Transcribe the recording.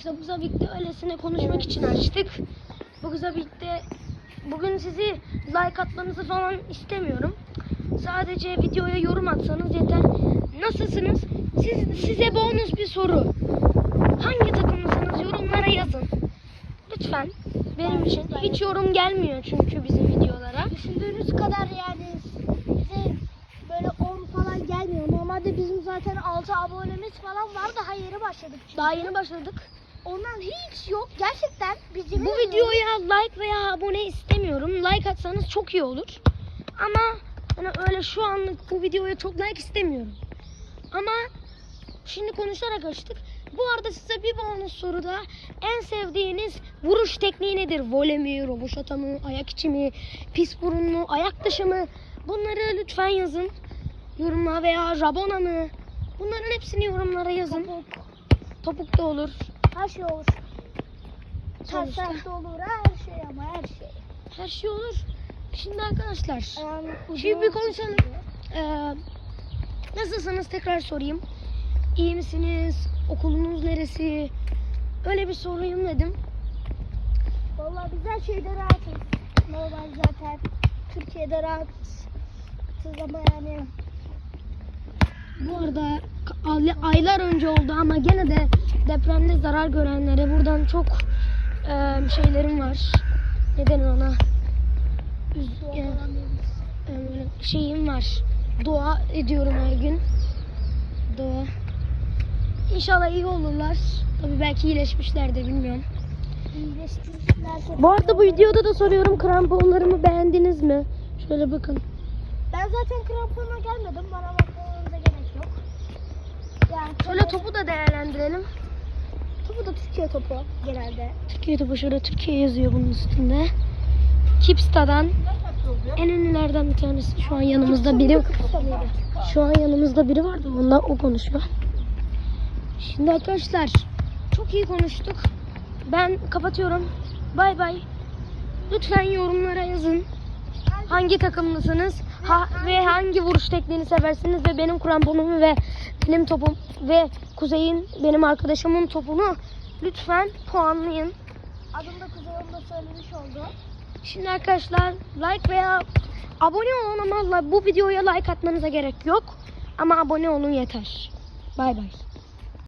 Arkadaşlar bu kızla birlikte öylesine konuşmak için açtık. Bu kızla birlikte bugün sizi like atmanızı falan istemiyorum. Sadece videoya yorum atsanız yeter. Nasılsınız? Siz, size bonus bir soru. Hangi takımlısınız yorumlara yazın. Lütfen. Benim için hiç yorum gelmiyor çünkü bizim videolara. Düşündüğünüz kadar yani bize böyle 10 falan gelmiyor. Normalde bizim zaten 6 abonemiz falan var. Daha yeni başladık çünkü. Daha yeni başladık. Ondan hiç yok. Gerçekten bizim Bu videoya like veya abone istemiyorum. Like atsanız çok iyi olur. Ama hani öyle şu anlık bu videoya çok like istemiyorum. Ama şimdi konuşarak açtık. Bu arada size bir bonus soruda en sevdiğiniz vuruş tekniği nedir? Vole mi, roboşata mı, ayak içi mi, pis burun mu, ayak dışı mı? Bunları lütfen yazın. Yorumlara veya rabona mı? Bunların hepsini yorumlara yazın. Topuk, Topuk da olur. Her şey olur. Sonuçta. Olur her şey ama her şey. Her şey olur. Şimdi arkadaşlar Yani Şimdi bir konuşalım. Ee, nasılsınız tekrar sorayım. İyi misiniz? Okulunuz neresi? Öyle bir sorayım dedim. Vallahi biz her şeyde rahatız. Normal zaten. Türkiye'de rahatız. Ama yani Bu arada ay- aylar önce oldu ama gene de depremde zarar görenlere buradan çok e, şeylerim var. Neden ona? Üz- e, şeyim var. Dua ediyorum her gün. Dua. İnşallah iyi olurlar. Tabii belki iyileşmişlerdir bilmiyorum. Bu arada bu videoda da soruyorum kramponlarımı beğendiniz mi? Şöyle bakın. Ben zaten krampona gelmedim. Bana bakmanıza gerek yok. Yani Şöyle topu da değerlendirelim. Topu da Türkiye topu genelde. Türkiye topu şöyle Türkiye yazıyor bunun üstünde. Kipsta'dan en ünlülerden bir tanesi. Şu an yanımızda biri. Şu an yanımızda biri vardı. Onunla o konuşuyor. Şimdi arkadaşlar çok iyi konuştuk. Ben kapatıyorum. Bay bay. Lütfen yorumlara yazın. Hangi takımlısınız? Ha, ve hangi vuruş tekniğini seversiniz ve benim kramponumu ve benim topum ve Kuzey'in benim arkadaşımın topunu lütfen puanlayın. Adım da Kuzey onu da söylemiş oldu. Şimdi arkadaşlar like veya abone olun ama bu videoya like atmanıza gerek yok. Ama abone olun yeter. Bay bay.